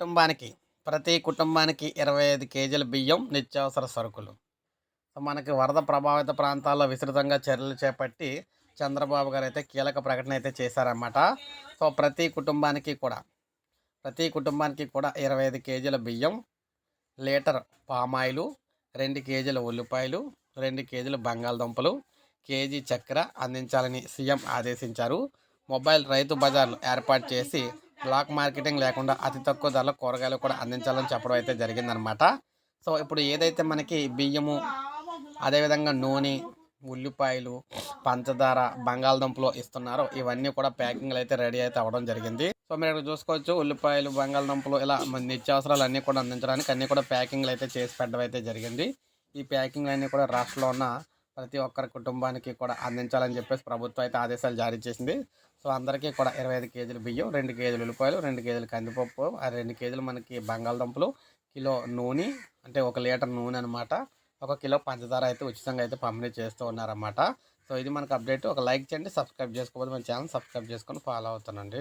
కుటుంబానికి ప్రతి కుటుంబానికి ఇరవై ఐదు కేజీల బియ్యం నిత్యావసర సరుకులు. సో మనకి వరద ప్రభావిత ప్రాంతాల్లో విస్తృతంగా చర్యలు చేపట్టి చంద్రబాబు గారు అయితే కీలక ప్రకటన అయితే చేశారన్నమాట. సో ప్రతి కుటుంబానికి కూడా ప్రతి కుటుంబానికి కూడా ఇరవై ఐదు కేజీల బియ్యం లీటర్ పామాయిలు రెండు కేజీల ఉల్లిపాయలు రెండు కేజీల బంగాళదుంపలు కేజీ చక్కెర అందించాలని సీఎం ఆదేశించారు. మొబైల్ రైతు బజార్లు ఏర్పాటు చేసి బ్లాక్ మార్కెటింగ్ లేకుండా అతి తక్కువ ధరలో కూరగాయలు కూడా అందించాలని చెప్పడం అయితే జరిగిందనమాట సో ఇప్పుడు ఏదైతే మనకి బియ్యము అదేవిధంగా నూనె ఉల్లిపాయలు పంచదార బంగాళదుంపలు ఇస్తున్నారో ఇవన్నీ కూడా ప్యాకింగ్లు అయితే రెడీ అయితే అవ్వడం జరిగింది. సో మీరు ఇక్కడ చూసుకోవచ్చు ఉల్లిపాయలు బంగాళదుంపలు ఇలా మన నిత్యావసరాలు అన్నీ కూడా అందించడానికి అన్నీ కూడా ప్యాకింగ్లు అయితే చేసి పెట్టడం అయితే జరిగింది. ఈ ప్యాకింగ్లు అన్నీ కూడా రాష్ట్రంలో ఉన్న ప్రతి ఒక్కరి కుటుంబానికి కూడా అందించాలని చెప్పేసి ప్రభుత్వం అయితే ఆదేశాలు జారీ చేసింది. సో అందరికీ కూడా ఇరవై ఐదు కేజీలు బియ్యం రెండు కేజీలు ఉల్లిపాయలు రెండు కేజీలు కందిపప్పు ఆ రెండు కేజీలు మనకి బంగాళదుంపలు కిలో నూనె అంటే ఒక లీటర్ నూనె అనమాట ఒక కిలో పంచదార అయితే ఉచితంగా అయితే పంపిణీ చేస్తూ ఉన్నారన్నమాట. సో ఇది మనకు అప్డేట్. ఒక లైక్ చేయండి సబ్స్క్రైబ్ చేసుకోకపోతే మన ఛానల్ సబ్స్క్రైబ్ చేసుకొని ఫాలో అవుతానండి